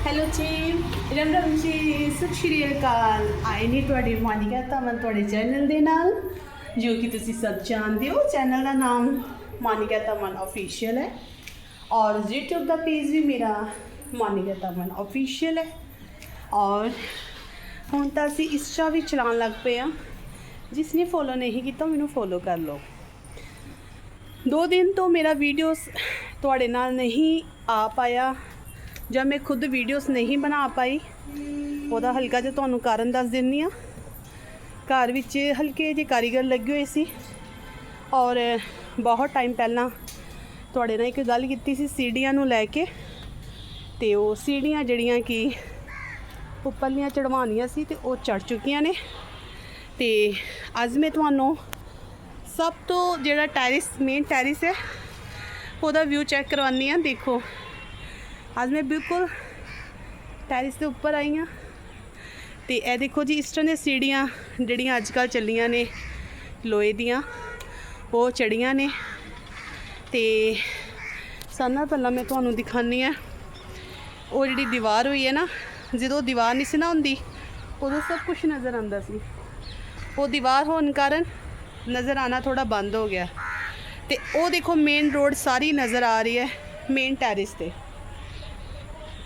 Hello ਜੀ ਰਮ ਰਮ ਜੀ ਸਤਿ ਸ਼੍ਰੀ ਅਕਾਲ ਆਏ ਨੇ ਤੁਹਾਡੀ ਮਾਨਿਕਾ ਤਮਨ ਤੁਹਾਡੇ ਚੈਨਲ ਦੇ ਨਾਲ ਜੋ ਕਿ ਤੁਸੀਂ ਸਭ ਜਾਣਦੇ ਹੋ ਚੈਨਲ ਦਾ ਨਾਮ ਮਾਨਿਕਾ ਤਮਨ ਅਫੀਸ਼ੀਅਲ ਹੈ ਔਰ YouTube ਦਾ ਪੇਜ ਵੀ ਮੇਰਾ ਮਾਨਿਕਾ ਤਮਨ ਅਫੀਸ਼ੀਅਲ ਹੈ ਔਰ ਹੁਣ ਤਾਂ ਅਸੀਂ ਇੰਸਟਾ ਵੀ ਚਲਾਉਣ ਲੱਗ ਪਏ ਆ ਜਿਸ ਨੇ ਫੋਲੋ ਨਹੀਂ ਕੀਤਾ ਮੈਨੂੰ ਫੋਲੋ ਕਰ ਲਓ ਦੋ ਦਿਨ ਤੋਂ ਮੇਰਾ ਵੀਡੀਓਸ ਤੁਹਾਡੇ ਨਾਲ ਨਹੀਂ ਆ ਪਾਇਆ ਜਾਂ ਮੈਂ ਖੁਦ ਵੀਡੀਓਜ਼ ਨਹੀਂ ਬਣਾ ਪਾਈ, ਉਹਦਾ ਹਲਕਾ ਜਿਹਾ ਤੁਹਾਨੂੰ ਕਾਰਨ ਦੱਸ ਦਿੰਨੀ ਆ ਘਰ ਵਿੱਚ ਹਲਕੇ ਜਿਹੇ ਕਾਰੀਗਰ ਲੱਗੇ ਹੋਏ ਸੀ ਔਰ ਬਹੁਤ ਟਾਈਮ ਪਹਿਲਾਂ ਤੁਹਾਡੇ ਨਾਲ ਇੱਕ ਗੱਲ ਕੀਤੀ ਸੀ ਸੀੜੀਆਂ ਨੂੰ ਲੈ ਕੇ ਤੇ ਉਹ ਸੀੜੀਆਂ ਜਿਹੜੀਆਂ ਕਿ ਉੱਪਰਲੀਆਂ ਚੜਵਾਉਣੀਆਂ ਸੀ ਤੇ ਉਹ ਚੜ ਚੁੱਕੀਆਂ ਨੇ। ਤੇ ਅੱਜ ਮੈਂ ਤੁਹਾਨੂੰ ਸਭ ਤੋਂ ਜਿਹੜਾ ਟੈਰਿਸ ਮੇਨ ਟੈਰਿਸ ਹੈ, ਉਹਦਾ ਵਿਊ ਚੈੱਕ ਕਰਵਾਨੀ ਆ ਦੇਖੋ ਅੱਜ ਮੈਂ ਬਿਲਕੁਲ ਟੈਰਿਸ ਦੇ ਉੱਪਰ ਆਈ ਹਾਂ ਤੇ ਇਹ ਦੇਖੋ ਜੀ, ਇਸ ਤਰ੍ਹਾਂ ਦੀਆਂ ਸੀੜੀਆਂ ਜਿਹੜੀਆਂ ਅੱਜ ਕੱਲ੍ਹ ਚੱਲੀਆਂ ਨੇ, ਲੋਹੇ ਦੀਆਂ, ਉਹ ਚੜੀਆਂ ਨੇ ਤੇ ਸਾਨਾ ਪਹਿਲਾਂ ਮੈਂ ਤੁਹਾਨੂੰ ਦਿਖਾਨੀ ਆ ਉਹ ਜਿਹੜੀ ਦੀਵਾਰ ਹੋਈ ਹੈ ਨਾ, ਜਦੋਂ ਦੀਵਾਰ ਨਹੀਂ ਸੀ ਨਾ ਹੁੰਦੀ, ਉਦੋਂ ਸਭ ਕੁਝ ਨਜ਼ਰ ਆਉਂਦਾ ਸੀ। ਉਹ ਦੀਵਾਰ ਹੋਣ ਕਾਰਨ ਨਜ਼ਰ ਆਣਾ ਥੋੜਾ ਬੰਦ ਹੋ ਗਿਆ। ਤੇ ਉਹ ਦੇਖੋ ਮੇਨ ਰੋਡ ਸਾਰੀ ਨਜ਼ਰ ਆ ਰਹੀ ਹੈ ਮੇਨ ਟੈਰਿਸ ਤੇ।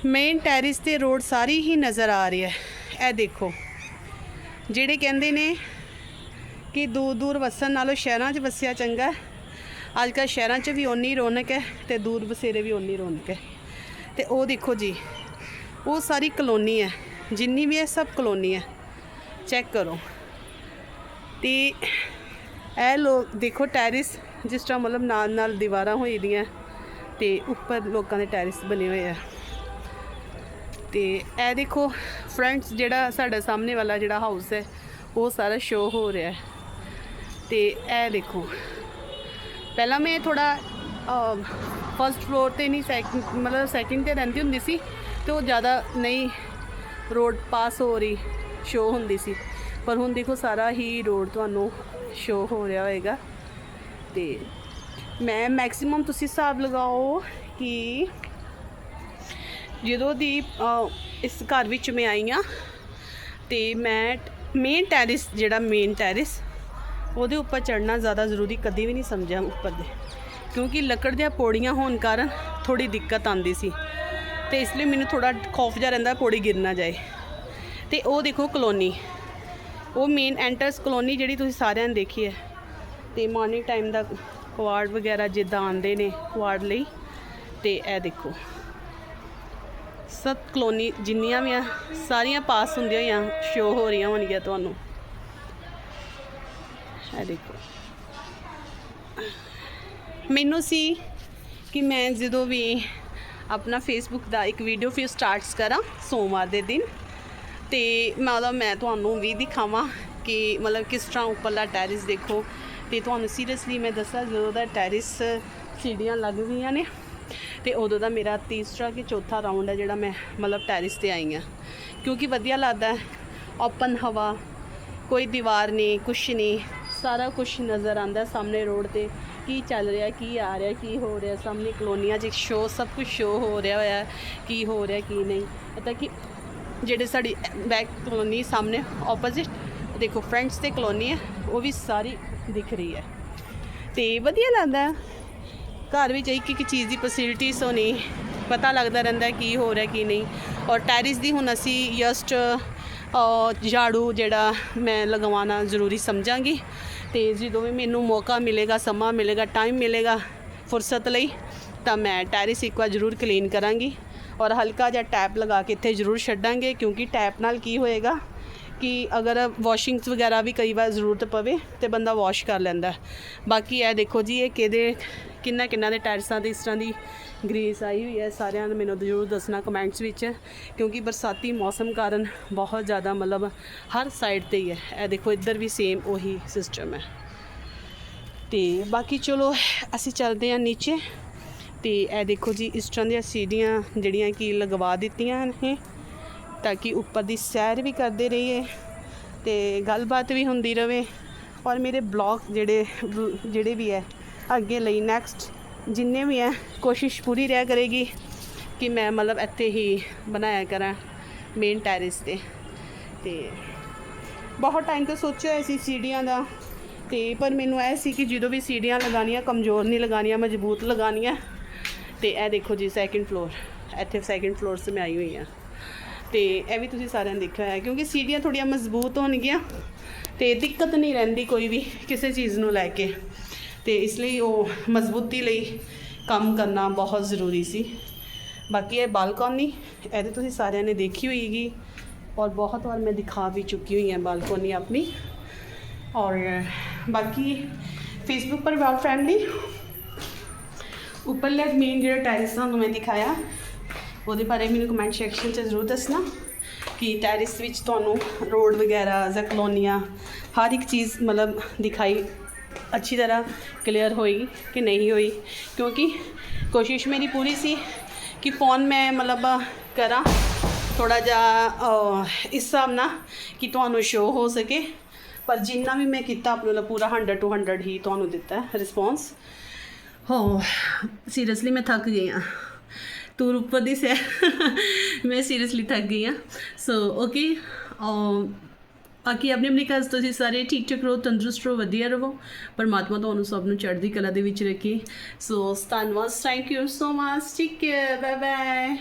ਮੇਨ ਟੈਰਿਸ ਤੇ ਰੋਡ ਸਾਰੀ ਹੀ ਨਜ਼ਰ ਆ ਰਹੀ ਹੈ। ਇਹ ਦੇਖੋ। ਜਿਹੜੇ ਕਹਿੰਦੇ ਨੇ ਕਿ ਦੂਰ ਦੂਰ ਵਸਣ ਨਾਲੋਂ ਸ਼ਹਿਰਾਂ 'ਚ ਵਸਿਆ ਚੰਗਾ ਅੱਜ ਕੱਲ੍ਹ ਸ਼ਹਿਰਾਂ 'ਚ ਵੀ ਓਨੀ ਰੌਣਕ ਹੈ ਤੇ ਦੂਰ ਬਸੇਰੇ ਵੀ ਓਨੀ ਰੌਣਕ ਹੈ। ਤੇ ਉਹ ਦੇਖੋ ਜੀ, ਉਹ ਸਾਰੀ ਕਲੋਨੀ ਹੈ। ਜਿੰਨੀ ਵੀ ਹੈ ਸਭ ਕਲੋਨੀ ਹੈ। ਚੈੱਕ ਕਰੋ। ਤੇ ਇਹ ਲੋਕ ਦੇਖੋ ਟੈਰਿਸ ਜਿਸ ਤਰ੍ਹਾਂ ਮਤਲਬ ਨਾਲ ਨਾਲ ਦੀਵਾਰਾਂ ਹੋਈ ਦੀਆਂ ਤੇ ਉੱਪਰ ਲੋਕਾਂ ਦੇ ਟੈਰਿਸ ਬਣੇ ਹੋਏ ਆ। ਤੇ ਇਹ ਦੇਖੋ ਫਰੈਂਡਸ ਜਿਹੜਾ ਸਾਡਾ ਸਾਹਮਣੇ ਵਾਲਾ ਜਿਹੜਾ ਹਾਊਸ ਹੈ, ਉਹ ਸਾਰਾ ਸ਼ੋ ਹੋ ਰਿਹਾ ਹੈ। ਤੇ ਇਹ ਦੇਖੋ, ਪਹਿਲਾਂ ਮੈਂ ਥੋੜਾ ਫਸਟ ਫਲੋਰ ਤੇ ਨਹੀਂ ਸੈਕਿੰਡ ਮਤਲਬ ਸੈਕਿੰਡ ਤੇ ਰਹਿੰਦੀ ਹੁੰਦੀ ਸੀ, ਤੇ ਉਹ ਜ਼ਿਆਦਾ ਨਹੀਂ ਰੋਡ ਪਾਸ ਹੋ ਰਹੀ ਸ਼ੋ ਹੁੰਦੀ ਸੀ। ਪਰ ਹੁਣ ਦੇਖੋ, ਸਾਰਾ ਹੀ ਰੋਡ ਤੁਹਾਨੂੰ ਸ਼ੋ ਹੋ ਰਿਹਾ ਹੋਏਗਾ। ਤੇ ਮੈਂ ਮੈਕਸਿਮਮ ਤੁਸੀਂ ਹਿਸਾਬ ਲਗਾਓ ਕਿ ਜਦੋਂ ਦੀ ਇਸ ਘਰ ਵਿੱਚ ਮੈਂ ਆਈ ਆ ਤੇ ਮੈਂ ਮੇਨ ਟੈਰਿਸ ਜਿਹੜਾ ਮੇਨ ਟੈਰਿਸ ਉਹਦੇ ਉੱਪਰ ਚੜਨਾ ਜ਼ਿਆਦਾ ਜ਼ਰੂਰੀ ਕਦੇ ਵੀ ਨਹੀਂ ਸਮਝਿਆ ਉੱਪਰ ਦੇ। ਕਿਉਂਕਿ ਲੱਕੜ ਦੀਆਂ ਪੌੜੀਆਂ ਹੋਣ ਕਾਰਨ ਥੋੜੀ ਦਿੱਕਤ ਆਉਂਦੀ ਸੀ ਤੇ ਇਸ ਲਈ ਮੈਨੂੰ ਥੋੜਾ ਖੌਫ ਜਿਹਾ ਰਹਿੰਦਾ ਪੌੜੀ ਗਿਰ ਨਾ ਜਾਏ। ਤੇ ਉਹ ਦੇਖੋ ਕਲੋਨੀ, ਉਹ ਮੇਨ ਐਂਟਰਸ ਕਲੋਨੀ ਜਿਹੜੀ ਤੁਸੀਂ ਸਾਰਿਆਂ ਨੇ ਦੇਖੀ ਹੈ। ਤੇ ਮਾਰਨਿੰਗ ਟਾਈਮ ਦਾ ਕੁਆਰਡ ਵਗੈਰਾ ਜਿੱਦਾਂ ਆਉਂਦੇ ਨੇ ਕੁਆਰਡ ਲਈ, ਤੇ ਇਹ ਦੇਖੋ। ਸਭ ਕਲੋਨੀ ਜਿੰਨੀਆਂ ਵੀ ਆ, ਸਾਰੀਆਂ ਪਾਸ ਹੁੰਦੀਆਂ ਹੋਈਆਂ ਸ਼ੋ ਹੋ ਰਹੀਆਂ ਹੋਣਗੀਆਂ ਤੁਹਾਨੂੰ। ਇਹ ਦੇਖੋ। ਮੈਨੂੰ ਸੀ ਕਿ ਮੈਂ ਜਦੋਂ ਵੀ ਆਪਣਾ ਫੇਸਬੁੱਕ ਦਾ ਇੱਕ ਵੀਡੀਓ ਫਿਰ ਸਟਾਰਟਸ ਕਰਾਂ ਸੋਮਵਾਰ ਦੇ ਦਿਨ, ਤੇ ਮਤਲਬ ਮੈਂ ਤੁਹਾਨੂੰ ਵੀ ਦਿਖਾਵਾਂ ਕਿ ਮਤਲਬ ਕਿਸ ਤਰ੍ਹਾਂ ਉੱਪਰਲਾ ਟੈਰਿਸ ਦੇਖੋ। ਤੇ ਤੁਹਾਨੂੰ ਸੀਰੀਅਸਲੀ ਮੈਂ ਦੱਸਾਂ, ਜਦੋਂ ਦਾ ਟੈਰਿਸ ਸੀੜੀਆਂ ਲੱਗ ਗਈਆਂ ਨੇ ਤੇ ਉਦੋਂ ਦਾ ਮੇਰਾ ਤੀਸਰਾ ਕਿ ਚੌਥਾ ਰਾਊਂਡ ਹੈ ਜਿਹੜਾ ਮੈਂ ਮਤਲਬ ਟੈਰਿਸ ਤੇ ਆਈ ਹਾਂ। ਕਿਉਂਕਿ ਵਧੀਆ ਲੱਗਦਾ ਓਪਨ ਹਵਾ, ਕੋਈ ਦੀਵਾਰ ਨਹੀਂ, ਕੁਛ ਨਹੀਂ। ਸਾਰਾ ਕੁਝ ਨਜ਼ਰ ਆਉਂਦਾ ਸਾਹਮਣੇ ਰੋਡ ਤੇ। ਕੀ ਚੱਲ ਰਿਹਾ, ਕੀ ਆ ਰਿਹਾ, ਕੀ ਹੋ ਰਿਹਾ? ਸਾਹਮਣੇ ਕਲੋਨੀਆਂ 'ਚ ਇੱਕ ਸ਼ੋ ਸਭ ਕੁਝ ਸ਼ੋ ਹੋ ਰਿਹਾ ਹੋਇਆ ਕੀ ਹੋ ਰਿਹਾ, ਕੀ ਨਹੀਂ। ਪਤਾ ਕਿ ਜਿਹੜੇ ਸਾਡੀ ਬੈਕ ਕਲੋਨੀ ਸਾਹਮਣੇ ਆਪੋਜ਼ਿਟ ਦੇਖੋ ਫਰੰਟਸ ਤੇ ਕਲੋਨੀ ਹੈ, ਉਹ ਵੀ ਸਾਰੀ ਦਿਖ ਰਹੀ ਹੈ। ਤੇ ਵਧੀਆ ਲੱਗਦਾ ਘਰ ਵਿੱਚ ਇੱਕ ਇੱਕ ਚੀਜ਼ ਦੀ ਫੈਸਿਲਿਟੀਜ਼ ਨਹੀਂ। ਪਤਾ ਲੱਗਦਾ ਰਹਿੰਦਾ ਕੀ ਹੋ ਰਿਹਾ, ਕੀ ਨਹੀਂ। ਔਰ ਟੈਰਿਸ ਦੀ ਹੁਣ ਅਸੀਂ ਜਸਟ ਝਾੜੂ ਜਿਹੜਾ ਮੈਂ ਲਗਵਾਉਣਾ ਜ਼ਰੂਰੀ ਸਮਝਾਂਗੀ। ਤੇ ਜਦੋਂ ਵੀ ਮੈਨੂੰ ਮੌਕਾ ਮਿਲੇਗਾ, ਸਮਾਂ ਮਿਲੇਗਾ ਟਾਈਮ ਮਿਲੇਗਾ ਫੁਰਸਤ ਲਈ, ਤਾਂ ਮੈਂ ਟੈਰਿਸ ਇੱਕ ਵਾਰ ਜ਼ਰੂਰ ਕਲੀਨ ਕਰਾਂਗੀ। ਔਰ ਹਲਕਾ ਜਿਹਾ ਟੈਪ ਲਗਾ ਕੇ ਇੱਥੇ ਜ਼ਰੂਰ ਛੱਡਾਂਗੇ, ਕਿਉਂਕਿ ਟੈਪ ਨਾਲ ਕੀ ਹੋਏਗਾ? ਕਿ ਅਗਰ ਵਾਸ਼ਿੰਗਸ ਵਗੈਰਾ ਵੀ ਕਈ ਵਾਰ ਜ਼ਰੂਰਤ ਪਵੇ ਤੇ ਬੰਦਾ ਵਾਸ਼ ਕਰ ਲੈਂਦਾ ਬਾਕੀ ਇਹ ਦੇਖੋ ਜੀ, ਇਹ ਕਿਹਦੇ, ਕਿੰਨਾ ਕਿੰਨਾ ਦੇ ਟਾਇਰਸਾਂ ਤੇ ਇਸ ਤਰ੍ਹਾਂ ਦੀ ਗਰੀਸ ਆਈ ਹੋਈ ਹੈ, ਸਾਰਿਆਂ ਨੂੰ ਮੈਨੂੰ ਜ਼ਰੂਰ ਦੱਸਣਾ ਕਮੈਂਟਸ ਵਿੱਚ, ਕਿਉਂਕਿ ਬਰਸਾਤੀ ਮੌਸਮ ਕਾਰਨ ਬਹੁਤ ਜ਼ਿਆਦਾ ਮਤਲਬ ਹਰ ਸਾਈਡ ਤੇ ਹੀ ਹੈ। ਇਹ ਦੇਖੋ, ਇੱਧਰ ਵੀ ਸੇਮ ਉਹੀ ਸਿਸਟਮ ਹੈ। ਤੇ ਬਾਕੀ ਚਲੋ, ਅਸੀਂ ਚੱਲਦੇ ਹਾਂ ਨੀਚੇ। ਤੇ ਇਹ ਦੇਖੋ ਜੀ, ਇਸ ਤਰ੍ਹਾਂ ਦੀਆਂ ਸੀੜੀਆਂ ਜਿਹੜੀਆਂ ਕਿ ਲਗਵਾ ਦਿੱਤੀਆਂ ਨੇ। ਤਾਂ ਕਿ ਉੱਪਰ ਦੀ ਸੈਰ ਵੀ ਕਰਦੇ ਰਹੀਏ ਤੇ ਗੱਲਬਾਤ ਵੀ ਹੁੰਦੀ ਰਵੇ ਔਰ ਮੇਰੇ ਬਲੌਗ ਜਿਹੜੇ ਜਿਹੜੇ ਵੀ ਹੈ, ਅੱਗੇ ਲਈ ਨੈਕਸਟ ਜਿੰਨੇ ਵੀ ਹੈ, ਕੋਸ਼ਿਸ਼ ਪੂਰੀ ਰਹਿ ਕਰੇਗੀ ਕਿ ਮੈਂ ਮਤਲਬ ਇੱਥੇ ਹੀ ਬਣਾਇਆ ਕਰਾਂ ਮੇਨ ਟੈਰਿਸ ਤੇ। ਤੇ ਬਹੁਤ ਟਾਈਮ ਤੋਂ ਸੋਚਿਆ ਹੋਇਆ ਸੀ ਸੀੜੀਆਂ ਦਾ। ਤੇ ਪਰ ਮੈਨੂੰ ਇਹ ਸੀ ਕਿ ਜਦੋਂ ਵੀ ਸੀੜੀਆਂ ਲਗਾਉਣੀਆਂ, ਕਮਜ਼ੋਰ ਨਹੀਂ ਲਗਾਉਣੀਆਂ, ਮਜ਼ਬੂਤ ਲਗਾਉਣੀਆਂ, ਤੇ ਇਹ ਦੇਖੋ ਜੀ ਸੈਕਿੰਡ ਫਲੋਰ ਇੱਥੇ ਸੈਕਿੰਡ ਫਲੋਰ 'ਤੇ ਮੈਂ ਆਈ ਹੋਈ ਹਾਂ। ਤੇ ਇਹ ਵੀ ਤੁਸੀਂ ਸਾਰਿਆਂ ਨੇ ਦੇਖਿਆ ਹੋਇਆ, ਕਿਉਂਕਿ ਸੀੜੀਆਂ ਥੋੜੀਆਂ ਮਜ਼ਬੂਤ ਹੋਣਗੀਆਂ ਤੇ ਦਿੱਕਤ ਨਹੀਂ ਰਹਿੰਦੀ ਕੋਈ ਵੀ ਕਿਸੇ ਚੀਜ਼ ਨੂੰ ਲੈ ਕੇ। ਤੇ ਇਸ ਲਈ ਉਹ ਮਜ਼ਬੂਤੀ ਲਈ ਕੰਮ ਕਰਨਾ ਬਹੁਤ ਜ਼ਰੂਰੀ ਸੀ। ਬਾਕੀ ਇਹ ਬਾਲਕੋਨੀ ਇਹਦੇ ਤੁਸੀਂ ਸਾਰਿਆਂ ਨੇ ਦੇਖੀ ਹੋਈਗੀ ਔਰ ਬਹੁਤ ਵਾਰ ਮੈਂ ਦਿਖਾ ਵੀ ਚੁੱਕੀ ਹੋਈ ਹਾਂ ਬਾਲਕੋਨੀ ਆਪਣੀ। ਔਰ ਬਾਕੀ ਫੇਸਬੁੱਕ ਪਰ ਵਾਲ ਫੈਮਿਲੀ ਉੱਪਰਲੇ ਮੇਨ ਜਿਹੜਾ ਟੈਰਿਸ ਤੁਹਾਨੂੰ ਮੈਂ ਦਿਖਾਇਆ। ਉਹਦੇ ਬਾਰੇ ਮੈਨੂੰ ਕਮੈਂਟ ਸੈਕਸ਼ਨ 'ਚ ਜ਼ਰੂਰ ਦੱਸਣਾ ਕਿ ਟੈਰਿਸ ਵਿੱਚ ਤੁਹਾਨੂੰ ਰੋਡ ਵਗੈਰਾ ਜਾਂ ਕਲੋਨੀਆਂ ਹਰ ਇੱਕ ਚੀਜ਼ ਮਤਲਬ ਦਿਖਾਈ ਅੱਛੀ ਤਰ੍ਹਾਂ ਕਲੀਅਰ ਹੋਈ ਕਿ ਨਹੀਂ ਹੋਈ। ਕਿਉਂਕਿ ਕੋਸ਼ਿਸ਼ ਮੇਰੀ ਪੂਰੀ ਸੀ ਕਿ ਫੋਨ ਮੈਂ ਮਤਲਬ ਕਰਾਂ ਥੋੜਾ ਜਿਹਾ ਇਸ ਹਿਸਾਬ ਨਾਲ ਕਿ ਤੁਹਾਨੂੰ ਸ਼ੋ ਹੋ ਸਕੇ। ਪਰ ਜਿੰਨਾ ਵੀ ਮੈਂ ਕੀਤਾ, ਆਪਣੇ ਵੱਲੋਂ ਪੂਰਾ 100 ਟੂ 100 ਹੀ ਤੁਹਾਨੂੰ ਦਿੱਤਾ ਰਿਸਪੌਂਸ ਹੋ ਸੀਰੀਅਸਲੀ ਮੈਂ ਥੱਕ ਗਈ ਹਾਂ। ਤੂੰ ਉੱਪਰ ਦੀ ਸੇ ਮੈਂ ਸੀਰੀਅਸਲੀ ਥੱਕ ਗਈ ਹਾਂ। ਸੋ ਓਕੇ ਬਾਕੀ ਆਪਣੇ ਆਪਣੇ ਘਰ ਤੁਸੀਂ ਸਾਰੇ ਠੀਕ ਠਾਕ ਰਹੋ, ਤੰਦਰੁਸਤ ਰਹੋ, ਵਧੀਆ ਰਹੋ। ਪਰਮਾਤਮਾ ਤੁਹਾਨੂੰ ਸਭ ਨੂੰ ਚੜ੍ਹਦੀ ਕਲਾ ਦੇ ਵਿੱਚ ਰੱਖੇ। ਸੋ ਧੰਨਵਾਦ। Thank you so much take care bye bye